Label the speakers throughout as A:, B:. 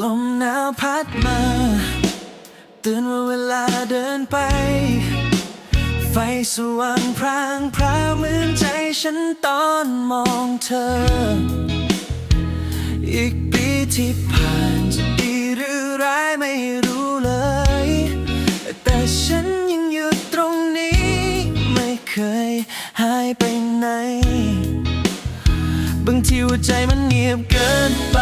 A: ลมหนาวพัดมาเตือนว่าเวลาเดินไป ไฟสว่างพรางพราวเหมือนใจฉันตอนมองเธอ อีกปีที่ผ่านจะดีหรือร้ายไม่รู้เลย แต่ฉันยังอยู่ตรงนี้ ไม่เคยหายไปไหน บางทีหัวใจมันเงียบเกินไป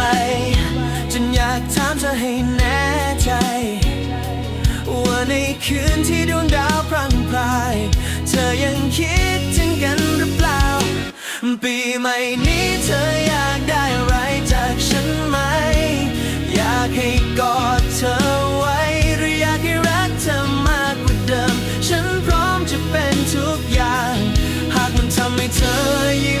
A: จนอยากถามเธอให้แน่ใจ ว่าในคืนที่ดวงดาวพรังพราย เธอยังคิดถึงกันหรือเปล่า ปีใหม่นี้เธออยากได้อะไรจากฉันไหม อยากให้กอดเธอไว้ หรืออยากให้รักเธอมากกว่าเดิม ฉันพร้อมจะเป็นทุกอย่าง หากมันทำให้เธอยิ้ม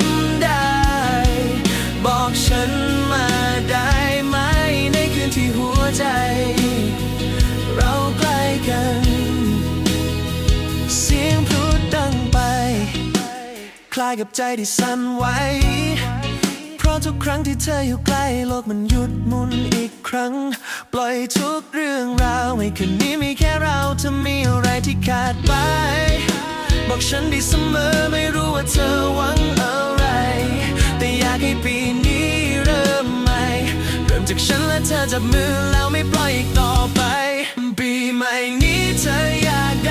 A: คล้ายกับใจที่สั่นไหว เพราะทุกครั้งที่เธออยู่ใกล้โลกมันหยุดหมุนอีกครั้ง ปล่อยทุกเรื่องราวให้คืนนี้มีแค่เราเธอมีอะไรที่ขาดไป บอกฉันด้เสมอไม่รู้ว่าเธอหวังอะไร แต่อยากให้ปีนี้เริ่มใหม่ เริ่มจากฉันและเธอจับมือแล้วไม่ปล่อยอีกต่อไป ปีใหม่นี้เธออยากได้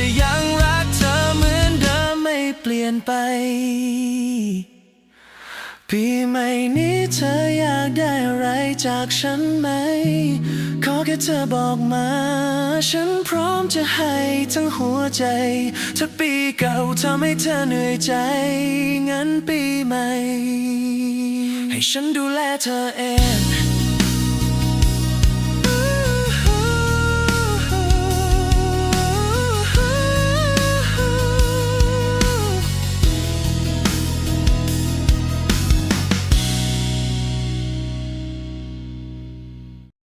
A: จะยังรักเธอเหมือนเดิมไม่เปลี่ยนไป ปีใหม่นี้เธออยากได้อะไรจากฉันไหม ขอแค่เธอบอกมา ฉันพร้อมจะให้ทั้งหัวใจ ถ้าปีเก่าทำให้เธอเหนื่อยใจ งั้นปีใหม่ ให้ฉันดูแลเธอเอง